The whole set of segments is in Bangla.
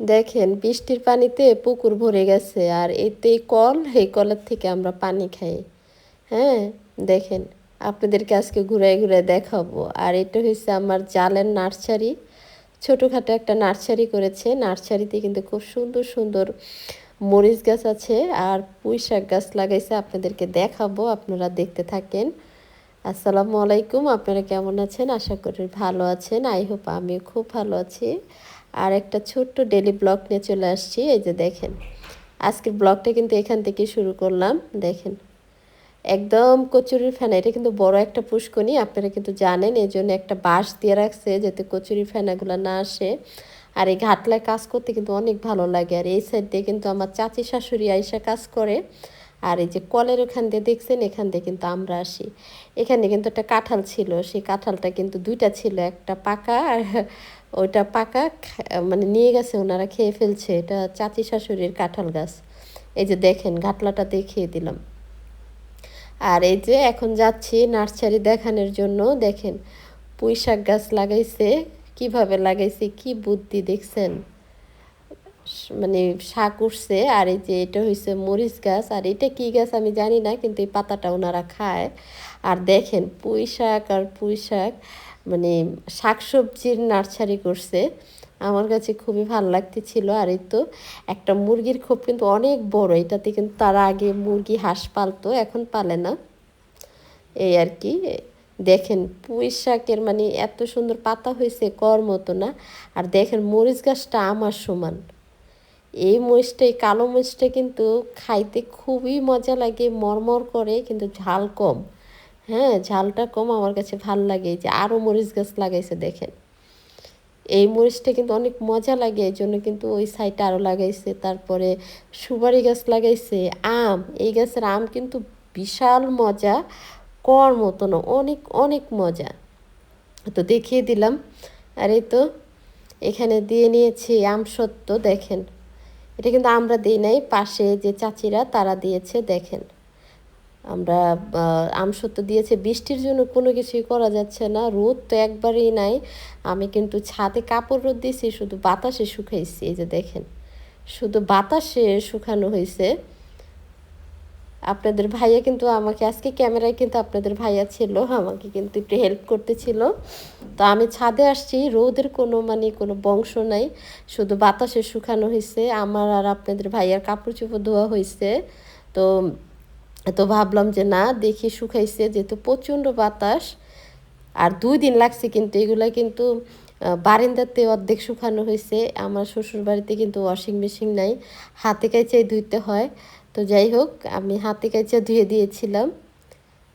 দেখেন, বৃষ্টির পানিতে পুকুর ভরে গেছে আর এতেই কল, এই কলের থেকে আমরা পানি খাই। হ্যাঁ দেখেন, আপনাদেরকে আজকে ঘুরাই ঘুরাই দেখাবো। আর এটা হচ্ছে আমার জালের নার্সারি। ছোটোখাটো একটা নার্সারি করেছে। নার্সারিতে কিন্তু খুব সুন্দর সুন্দর মরিচ গাছ আছে আর পুঁই শাক গাছ লাগাইছে। আপনাদেরকে দেখাবো, আপনারা দেখতে থাকেন। আসসালামু আলাইকুম, আপনারা কেমন আছেন? আশা করি ভালো আছেন। আই হোপ আমিও খুব ভালো আছি। আর একটা ছোট্ট ডেলি ব্লগ নিয়ে চলে আসছি, এই যে দেখেন। আজকের ব্লগটা কিন্তু এখান থেকে শুরু করলাম, দেখেন। একদম কচুরির ফেনা, এটা কিন্তু বড় একটা পুষ্কনি, আপনারা কিন্তু জানেন, এই জন্য একটা বাঁশ দিয়ে রাখছে যাতে কচুরি ফেনাগুলো না আসে। আর এই ঘাটলায় কাজ করতে কিন্তু অনেক ভালো লাগে, আর এই সাইড দিয়ে কিন্তু আমার চাচি শাশুড়ি আইসা কাজ করে। আর এই যে কলের ওখান দিয়ে দেখছেন, এখান দিয়ে কিন্তু আমরা আসি। এখানে কিন্তু একটা কাঁঠাল ছিল, সেই কাঁঠালটা কিন্তু দুইটা ছিল, একটা পাকা আর ওইটা পাকা মানে নিয়ে গেছে ওনারা খেয়ে ফেলছে। এটা চাচি শাশুড়ির কাঁঠাল গাছ। এই যে দেখেন ঘাটলাটা দেখিয়ে দিলাম। আর এই যে এখন যাচ্ছি নার্সারি দেখানোর জন্য। দেখেন পুঁই শাক গাছ লাগাইছে। কীভাবে লাগাইছে, কি বুদ্ধি দেখছেন? মানে শাক উঠছে। আর এই যে এটা হয়েছে মরিচ গাছ। আর এটা কি গাছ আমি জানি না, কিন্তু এই পাতাটা ওনারা খায়। আর দেখেন পুঁই শাক আর পুঁই শাক মানে শাকসবজির নার্সারি করছে। আমার কাছে খুবই ভালো লাগতেছিল। আর এই তো একটা মুরগির খোপ কিন্তু অনেক বড়। এটাতে কিন্তু তারা আগে মুরগি হাঁস পালতো, এখন পালে না। এই আর কি। দেখেন পুঁই শাকের মানে এত সুন্দর পাতা হয়েছে কর মতো না। আর দেখেন মরিচ গাছটা আমার সমান। এই মরিচটা, এই কালো মরিচটা কিন্তু খাইতে খুবই মজা লাগে, মরমর করে, কিন্তু ঝাল কম। হ্যাঁ ঝালটা কম আমার কাছে ভালো লাগে। এই যে আরও মরিচ গাছ লাগাইছে দেখেন। এই মরিচটা কিন্তু অনেক মজা লাগে, এই জন্য কিন্তু ওই সাইডটা আরও লাগাইছে। তারপরে সুপারি গাছ লাগাইছে, আম। এই গাছের আম কিন্তু বিশাল মজা, কর মতো না অনেক অনেক মজা। তো দেখিয়ে দিলাম। আর এই তো, এখানে দিয়ে নিয়েছি আম সত্য, দেখেন। এটা কিন্তু আমরা দিই নাই, পাশে যে চাচিরা তারা দিয়েছে, দেখেন। আমরা আমসত্ব দিয়েছে, বৃষ্টির জন্য কোনো কিছুই করা যাচ্ছে না, রোদ তো একবারেই নাই। আমি কিন্তু ছাদে কাপড় রোদ দিয়েছি, শুধু বাতাসে শুকাইছি, এই যে দেখেন। শুধু বাতাসে শুকানো হয়েছে আপনাদের ভাইয়া কিন্তু আমাকে, আজকে ক্যামেরায় কিন্তু আপনাদের ভাইয়া ছিল, আমাকে কিন্তু একটু হেল্প করতেছিল। তো আমি ছাদে আসছি, রোদের কোনো মানে কোনো বংশ নাই, শুধু বাতাসে শুকানো হয়েছে আমার আর আপনাদের ভাইয়ার কাপড় চোপড় ধোয়া হয়েছে তো তো ভাবলাম যে না, দেখি শুকাইছে যেহেতু প্রচণ্ড বাতাস। আর দুই দিন লাগছে কিন্তু এগুলো কিন্তু বারিন্দাতে অর্ধেক শুকানো হয়েছে। আমার শ্বশুর বাড়িতে কিন্তু ওয়াশিং মেশিন নাই। হাতে কাইচাই ধুইতে হয়। তো যাই হোক, আমি হাতে কাইচা ধুয়ে দিয়েছিলাম।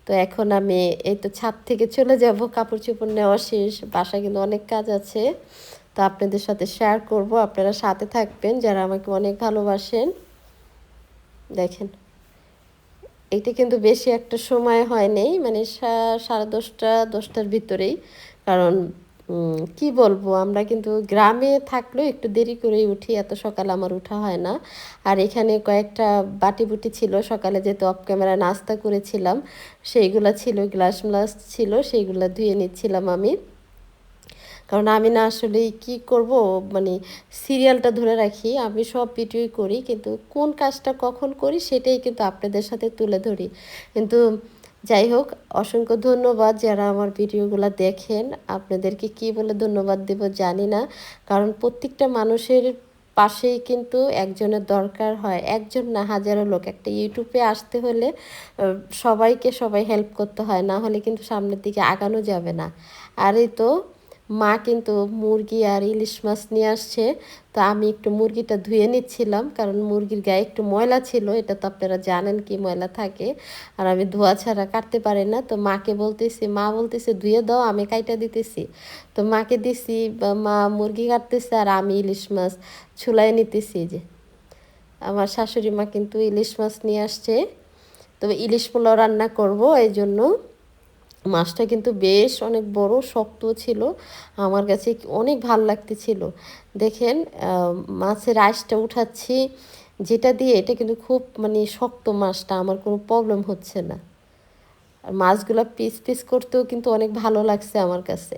তো এখন আমি এই তো ছাদ থেকে চলে যাব কাপড় চোপড় নেওয়া শেষ। বাসায় কিন্তু অনেক কাজ আছে। তো আপনাদের সাথে শেয়ার করব। আপনারা সাথে থাকবেন যারা আমাকে অনেক ভালোবাসেন। দেখেন। এটা কিন্তু বেশি একটা সময় হয় নেই মানে সাড়ে দশটা, দশটার ভিতরেই। কারণ কি বলব, আমরা কিন্তু গ্রামে থাকলেও একটু দেরি করেই উঠি, এত সকালে আমার উঠা হয় না। আর এখানে কয়েকটা বাটি বুটি ছিল, সকালে যেহেতু অফ ক্যামেরা নাস্তা করেছিলাম, সেইগুলো ছিল গ্লাস ম্লাস ছিল, সেইগুলো ধুয়ে নিচ্ছিলাম আমি। কারণ আমি না আসলে কি করব মানে সিরিয়ালটা ধরে রাখি, আমি সব ভিডিওই করি, কিন্তু কোন কাজটা কখন করি সেটাই কিন্তু আপনাদের সাথে তুলে ধরি। কিন্তু যাই হোক, অসংখ্য ধন্যবাদ যারা আমার ভিডিওগুলো দেখেন। আপনাদেরকে কি বলে ধন্যবাদ দেব জানি না, কারণ প্রত্যেকটা মানুষের পাশেই কিন্তু একজনের দরকার হয়। একজন না হাজারো লোক, একটা ইউটিউবে আসতে হলে সবাইকে সবাই হেল্প করতে হয়, না হলে কিন্তু সামনের দিকে আগানো যাবে না। আর এই তো মা কিন্তু মুরগি আর ইলিশ মাছ নিয়ে আসছে। তো আমি একটু মুরগিটা ধুয়ে নিচ্ছিলাম, কারণ মুরগির গায়ে একটু ময়লা ছিল, এটা তো আপনারা জানেন কি ময়লা থাকে। আর আমি ধোয়া ছাড়া কাটতে পারি না, তো মাকে বলতেছি, মা বলতেছে ধুয়ে দাও, আমি কাইটা দিতেছি। তো মাকে দিছি মা মুরগি কাটতেছে আর আমি ইলিশ মাছ ছুলাই নিতেছি যে। আমার শাশুড়ি মা কিন্তু ইলিশ মাছ নিয়ে আসছে। তবে ইলিশ পোলাও রান্না করব এই জন্য মাছটা কিন্তু বেশ অনেক বড়, শক্ত ছিল। আমার কাছে অনেক ভালো লাগতেছিল। দেখেন মাছের আইসটা উঠাচ্ছি, যেটা দিয়ে এটা কিন্তু খুব মানে শক্ত মাছটা, আমার কোনো প্রবলেম হচ্ছে না। আর মাছগুলো পিস পিস করতেও কিন্তু অনেক ভালো লাগছে আমার কাছে।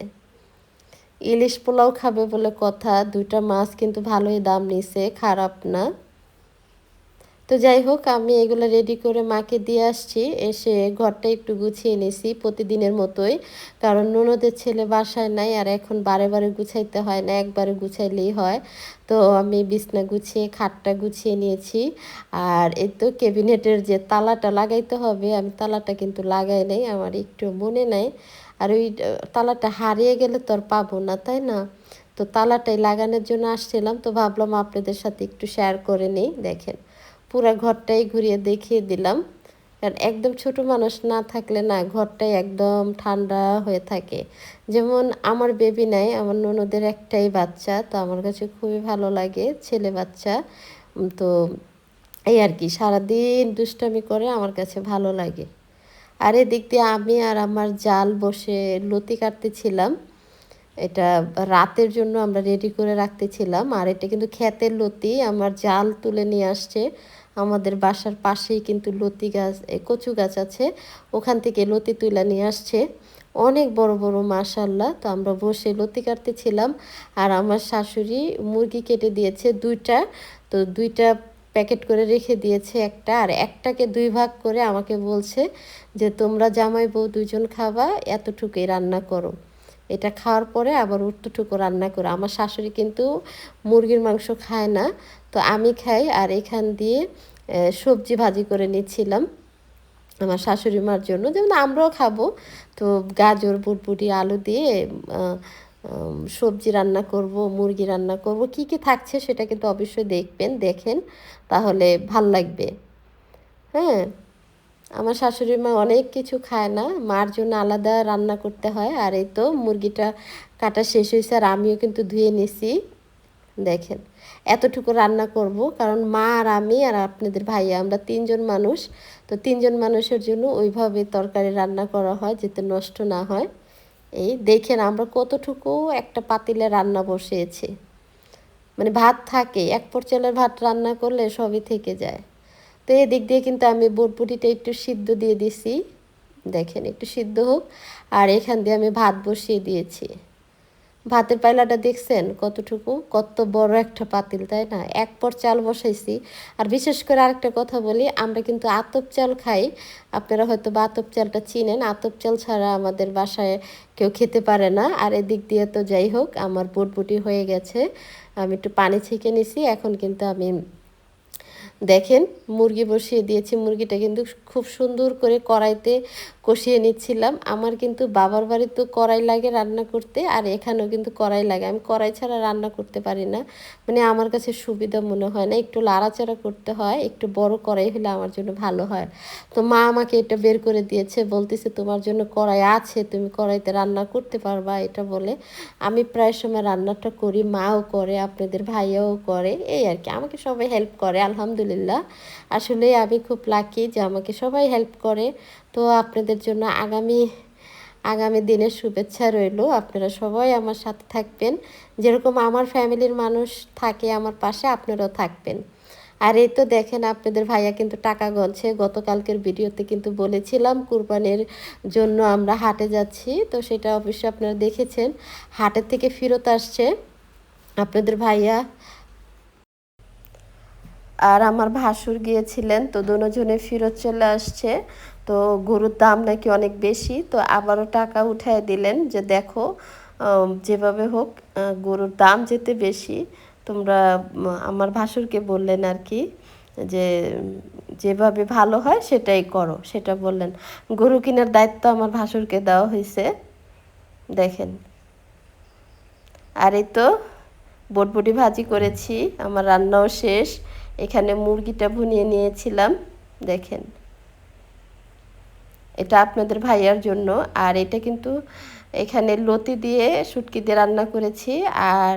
ইলিশ পোলাও খাবে বলে কথা, দুইটা মাছ কিন্তু ভালোই দাম নিছে, খারাপ না। তো যাই হোক, আমি এগুলো রেডি করে মাকে দিয়ে আসছি। এসে ঘরটা একটু গুছিয়ে নিছি প্রতিদিনের মতোই। কারণ ননদের ছেলে বাসায় নাই আর এখন বারে বারে গুছাইতে হয় না, একবারে গুছাইলেই হয়। তো আমি বিছনা গুছিয়ে, খাটটা গুছিয়ে নিয়েছি। আর এই তো ক্যাবিনেটের যে তালাটা লাগাইতে হবে, আমি তালাটা কিন্তু লাগাই নাই, আমার একটু মনে নাই। আর ওই তালাটা হারিয়ে গেলে তো আর পাবো না, তাই না? তো তালাটাই লাগানোর জন্য আসছিলাম, তো ভাবলাম আপনাদের সাথে একটু শেয়ার করে নিই, দেখেন। পুরো ঘরটাই ঘুরিয়ে দেখিয়ে দিলাম। কারণ একদম ছোট মানুষ না থাকলে না, ঘরটাই একদম ঠান্ডা হয়ে থাকে। যেমন আমার বেবি নাই, আমার ননদের একটাই বাচ্চা, তো আমার কাছে খুবই ভালো লাগে ছেলে বাচ্চা। তো এই আর কি, সারাদিন দুষ্টামি করে আমার কাছে ভালো লাগে। আর এদিক দিয়ে আমি আর আমার জাল বসে লতি কাটতেছিলাম। এটা রাতের জন্য আমরা রেডি করে রাখতেছিলাম। আর এটা কিন্তু ক্ষেতের লতি, আমার জাল তুলে নিয়ে আসছে। আমাদের বাসার পাশেই কিন্তু লতি গাছ কচু গাছ আছে। ওখান থেকে লতি তুলে নিয়ে আসছে। অনেক বড় বড় মাশাল্লাহ তো আমরা বসে লতি কাটতেছিলাম আর আমার শাশুড়ি মুরগি কেটে দিয়েছে দুইটা। তো দুইটা প্যাকেট করে রেখে দিয়েছে একটা আর একটাকে দুই ভাগ করে আমাকে বলছে যে, তোমরা জামাই বউ দুজন খাবা, এতটুকুই রান্না করো। এটা খাওয়ার পরে আবার উট্টুটুকু রান্না করে। আমার শাশুড়ি কিন্তু মুরগির মাংস খায় না। তো আমি খাই আর এখান দিয়ে সবজি ভাজি করে নিচ্ছিলাম আমার শাশুড়ি মার জন্য। যেমন আমরাও খাব। তো গাজর, বুটবুটি, আলু দিয়ে সবজি রান্না করব, মুরগি রান্না করব। কি কি থাকছে সেটা কিন্তু অবশ্যই দেখবেন, দেখেন, তাহলে ভালো লাগবে। হ্যাঁ? আমার শাশুড়ি মা অনেক কিছু খায় না। মার জন্য আলাদা রান্না করতে হয়। আর এই তো মুরগিটা কাটা শেষ হয়েছে আর আমিও কিন্তু ধুয়ে নিছি। দেখেন, এতটুকু রান্না করব। কারণ মা আর আমি আর আপনাদের ভাইয়া, আমরা তিনজন মানুষ। তো তিনজন মানুষের জন্য ওইভাবে তরকারি রান্না করা হয় যাতে নষ্ট না হয়। এই দেখেন, আমরা কতটুকু একটা পাতিলে রান্না বসিয়েছি। মানে ভাত থাকে, এক পরচালের ভাত রান্না করলে সবই থেকে যায়। তো এদিক দিয়ে কিন্তু আমি বটবুটিটা একটু সিদ্ধ দিয়ে দিছি। দেখেন, একটু সিদ্ধ হোক। আর এখান দিয়ে আমি ভাত বসিয়ে দিয়েছি। ভাতের পাইলাটা দেখছেন কতটুকু? কত বড় একটা পাতিল, তাই না? এক পর চাল বসাইছি। আর বিশেষ করে আরেকটা কথা বলি, আমরা কিন্তু আতপ চাল খাই। আপনারা হয়তো বা আতপ চালটা চিনেন। আতপ চাল ছাড়া আমাদের বাসায় কেউ খেতে পারে না। আর এদিক দিয়ে তো যাই হোক, আমার বুটবুটি হয়ে গেছে। আমি একটু পানি ছেঁকে নিছি। এখন কিন্তু আমি দেখেন মুরগি বসিয়ে দিয়েছি। মুরগিটা কিন্তু খুব সুন্দর করে কড়াইতে কষিয়ে নিচ্ছিলাম। আমার কিন্তু বাবার বাড়ি তো কড়াই লাগে রান্না করতে, আর এখানেও কিন্তু কড়াই লাগে। আমি কড়াই ছাড়া রান্না করতে পারি না। মানে আমার কাছে সুবিধা মনে হয় না। একটু লাড়াচাড়া করতে হয়, একটু বড় কড়াই হলে আমার জন্য ভালো হয়। তো মা আমাকে এটা বের করে দিয়েছে, বলতেছে, তোমার জন্য কড়াই আছে, তুমি কড়াইতে রান্না করতে পারবা, এটা বলে। আমি প্রায় সময় রান্নাটা করি, মাও করে, আপনাদের ভাইয়াও করে, এই আর কি। আমাকে সবাই হেল্প করে, আলহামদুলিল্লাহ। আসলে আমি খুব লাকি যে আমাকে সবাই হেল্প করে। তো আপনাদের জন্য আগামী আগামী দিনের শুভেচ্ছা রইল। আপনারা সবাই আমার সাথে থাকবেন। যেরকম আমার ফ্যামিলির মানুষ থাকে আমার পাশে, আপনারাও থাকবেন। আর এই তো দেখেন আপনাদের ভাইয়া কিন্তু টাকা গলছে। গতকালকের ভিডিওতে কিন্তু বলেছিলাম কুরবানির জন্য আমরা হাটে যাচ্ছি। তো সেটা অবশ্যই আপনারা দেখেছেন। হাটের থেকে ফেরত আসছে আপনাদের ভাইয়া। আর আমার ভাসুর গিয়েছিলেন, তো দুজনে ফেরত চলে আসছে। তো গরুর দাম নাকি অনেক বেশি, তো আবারও টাকা উঠায় দিলেন যে দেখো যেভাবে হোক গরুর দাম যেতে বেশি। তোমরা আমার ভাসুরকে বললেন আর কি, যে যেভাবে ভালো হয় সেটাই করো, সেটা বললেন। গরু কেনার দায়িত্ব আমার ভাসুরকে দেওয়া হয়েছে, দেখেন। আর এই তো বটবটি ভাজি করেছি, আমার রান্নাও শেষ, এখানে মুরগিটা ভুনিয়ে নিয়েছিলাম, দেখেন। এটা আপনাদের ভাইয়ার জন্য। আর এটা কিন্তু এখানে লতি দিয়ে শুটকি দিয়ে রান্না করেছি। আর